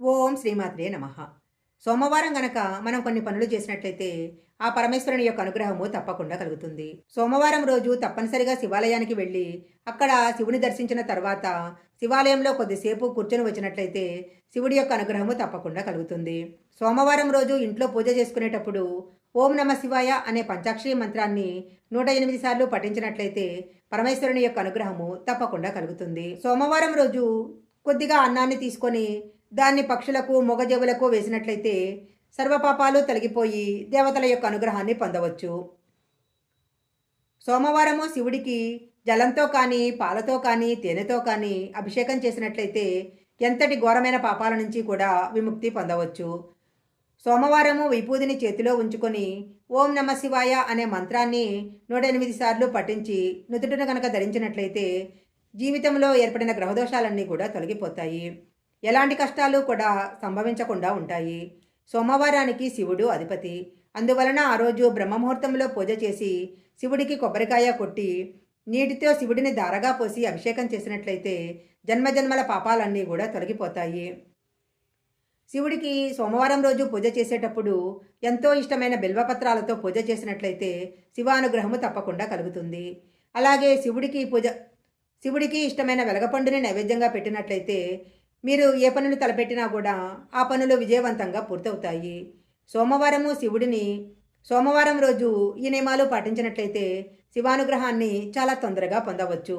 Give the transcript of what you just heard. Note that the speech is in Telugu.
ఓం శ్రీమాత్రే నమ. సోమవారం గనక మనం కొన్ని పనులు చేసినట్లయితే ఆ పరమేశ్వరుని యొక్క అనుగ్రహము తప్పకుండా కలుగుతుంది. సోమవారం రోజు తప్పనిసరిగా శివాలయానికి వెళ్ళి అక్కడ శివుని దర్శించిన తర్వాత శివాలయంలో కొద్దిసేపు కూర్చొని వచ్చినట్లయితే శివుడి యొక్క అనుగ్రహము తప్పకుండా కలుగుతుంది. సోమవారం రోజు ఇంట్లో పూజ చేసుకునేటప్పుడు ఓం నమ శివాయ అనే పంచాక్షరి మంత్రాన్ని నూట ఎనిమిది సార్లు పఠించినట్లయితే పరమేశ్వరుని యొక్క అనుగ్రహము తప్పకుండా కలుగుతుంది. సోమవారం రోజు కొద్దిగా అన్నాన్ని తీసుకొని దాన్ని పక్షులకు మొగజవులకు వేసినట్లయితే సర్వపాపాలు తొలగిపోయి దేవతల యొక్క అనుగ్రహాన్ని పొందవచ్చు. సోమవారము శివుడికి జలంతో కానీ పాలతో కానీ తేనెతో కానీ అభిషేకం చేసినట్లయితే ఎంతటి ఘోరమైన పాపాల నుంచి కూడా విముక్తి పొందవచ్చు. సోమవారము విభూదిని చేతిలో ఉంచుకొని ఓం నమ శివాయ అనే మంత్రాన్ని నూట ఎనిమిది సార్లు పఠించి నుదుటను కనుక ధరించినట్లయితే జీవితంలో ఏర్పడిన గ్రహదోషాలన్నీ కూడా తొలగిపోతాయి. ఎలాంటి కష్టాలు కూడా సంభవించకుండా ఉంటాయి. సోమవారానికి శివుడు అధిపతి. అందువలన ఆ రోజు బ్రహ్మముహూర్తంలో పూజ చేసి శివుడికి కొబ్బరికాయ కొట్టి నీటితో శివుడిని దారగా పోసి అభిషేకం చేసినట్లయితే జన్మజన్మల పాపాలన్నీ కూడా తొలగిపోతాయి. శివుడికి సోమవారం రోజు పూజ చేసేటప్పుడు ఎంతో ఇష్టమైన బిల్వపత్రాలతో పూజ చేసినట్లయితే శివానుగ్రహము తప్పకుండా కలుగుతుంది. అలాగే శివుడికి పూజ శివుడికి ఇష్టమైన వెలగపండుని నైవేద్యంగా పెట్టినట్లయితే మీరు ఏ పనులు తలపెట్టినా కూడా ఆ పనులు విజయవంతంగా పూర్తవుతాయి. సోమవారము శివుడిని సోమవారం రోజు ఈ నియమాలు పాటించినట్లయితే శివానుగ్రహాన్ని చాలా తొందరగా పొందవచ్చు.